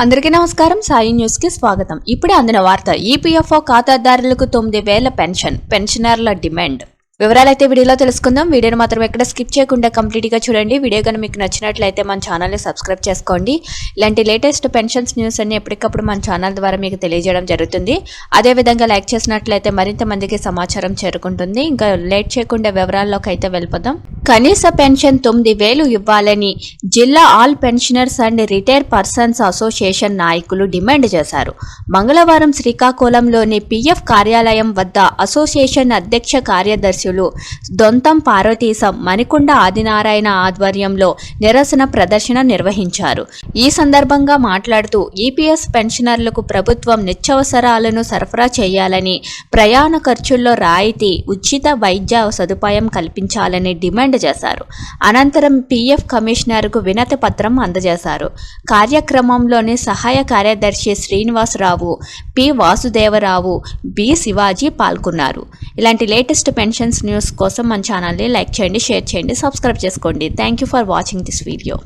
అందరికీ నమస్కారం. సాయి న్యూస్కి స్వాగతం. ఇప్పుడే అందిన వార్త ఈపీఎఫ్ఓ ఖాతాదారులకు తొమ్మిది వేల పెన్షన్ పెన్షనర్ల డిమాండ్. వివరాలైతే వీడియోలో తెలుసుకుందాం. వీడియోని మాత్రం ఎక్కడ స్కిప్ చేయకుండా కంప్లీట్గా చూడండి. వీడియో కనుక మీకు నచ్చినట్లయితే మన ఛానల్ని సబ్స్క్రైబ్ చేసుకోండి. ఇలాంటి లేటెస్ట్ పెన్షన్స్ న్యూస్ అన్ని ఎప్పటికప్పుడు మన ఛానల్ ద్వారా మీకు తెలియజేయడం జరుగుతుంది. అదే విధంగా లైక్ చేసినట్లయితే మరింత మందికి సమాచారం చేరుకుంటుంది. ఇంకా లేట్ చేయకుండా వివరాల్లోకి అయితే వెళ్ళిపోదాం. కనీస పెన్షన్ తొమ్మిది వేలు ఇవ్వాలని జిల్లా all pensioners and retire persons association నాయకులు డిమాండ్ చేశారు. మంగళవారం శ్రీకాకుళంలోని పిఎఫ్ కార్యాలయం వద్ద అసోసియేషన్ అధ్యక్ష కార్యదర్శులు దొంతం పార్వతీశం మణికొండ ఆదినారాయణ ఆధ్వర్యంలో నిరసన ప్రదర్శన నిర్వహించారు. ఈ సందర్భంగా మాట్లాడుతూ ఈపీఎస్ పెన్షనర్లకు ప్రభుత్వం నిత్యవసరాలను సరఫరా చేయాలని ప్రయాణ ఖర్చుల్లో రాయితీ ఉచిత వైద్య సదుపాయం కల్పించాలని డిమాండ్ డిమాండ్ చేశారు అనంతరం పీఎఫ్ కమిషనర్కు వినతి పత్రం అందజేశారు. కార్యక్రమంలోని సహాయ కార్యదర్శి శ్రీనివాసరావు పి వాసుదేవరావు బి శివాజీ పాల్గొన్నారు. ఇలాంటి లేటెస్ట్ పెన్షన్స్ న్యూస్ కోసం మన ఛానల్ని లైక్ చేయండి షేర్ చేయండి సబ్స్క్రైబ్ చేసుకోండి. Thank you for watching this video.